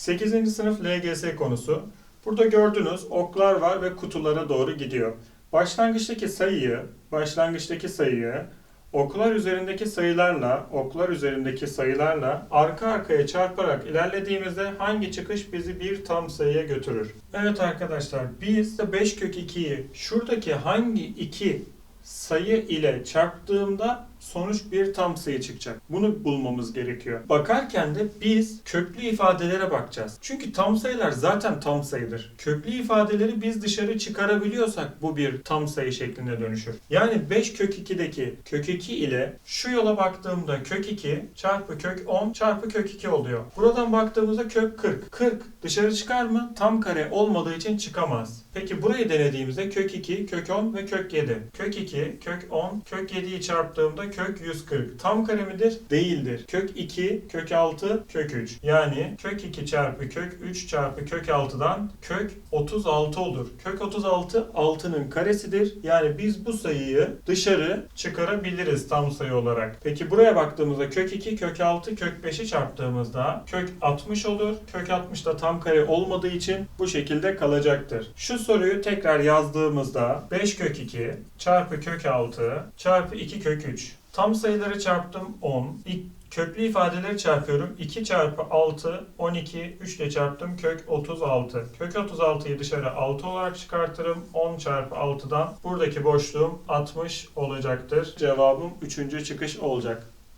8. sınıf LGS konusu. Burada gördüğünüz oklar var ve kutulara doğru gidiyor. Başlangıçtaki sayıyı, başlangıçtaki sayıyı oklar üzerindeki sayılarla, oklar üzerindeki sayılarla arka arkaya çarparak ilerlediğimizde hangi çıkış bizi bir tam sayıya götürür? Evet arkadaşlar, biz de 5 kök 2'yi şuradaki hangi iki sayı ile çarptığımda sonuç bir tam sayı çıkacak. Bunu bulmamız gerekiyor. Bakarken de biz köklü ifadelere bakacağız. Çünkü tam sayılar zaten tam sayıdır. Köklü ifadeleri biz dışarı çıkarabiliyorsak bu bir tam sayı şeklinde dönüşür. Yani 5 kök 2'deki kök 2 ile şu yola baktığımda kök 2 çarpı kök 10 çarpı kök 2 oluyor. Buradan baktığımızda kök 40. 40 dışarı çıkar mı? Tam kare olmadığı için çıkamaz. Peki burayı denediğimizde kök 2, kök 10 ve kök 7. Kök 2, kök 10, kök 7'yi çarptığımda kök 140. Tam kare midir? Değildir. Kök 2, kök 6, kök 3. Yani kök 2 çarpı kök 3 çarpı kök 6'dan kök 36 olur. Kök 36 6'nın karesidir. Yani biz bu sayıyı dışarı çıkarabiliriz tam sayı olarak. Peki buraya baktığımızda kök 2, kök 6, kök 5'i çarptığımızda kök 60 olur. Kök 60 da tam kare olmadığı için bu şekilde kalacaktır. Şu soruyu tekrar yazdığımızda 5 kök 2 çarpı kök 6 çarpı 2 kök 3. Tam sayıları çarptım 10. İlk köklü ifadeleri çarpıyorum. 2 çarpı 6 12 3 ile çarptım kök 36. Kök 36'yı dışarı 6 olarak çıkartırım. 10 çarpı 6'dan buradaki boşluğum 60 olacaktır. Cevabım 3. çıkış olacak.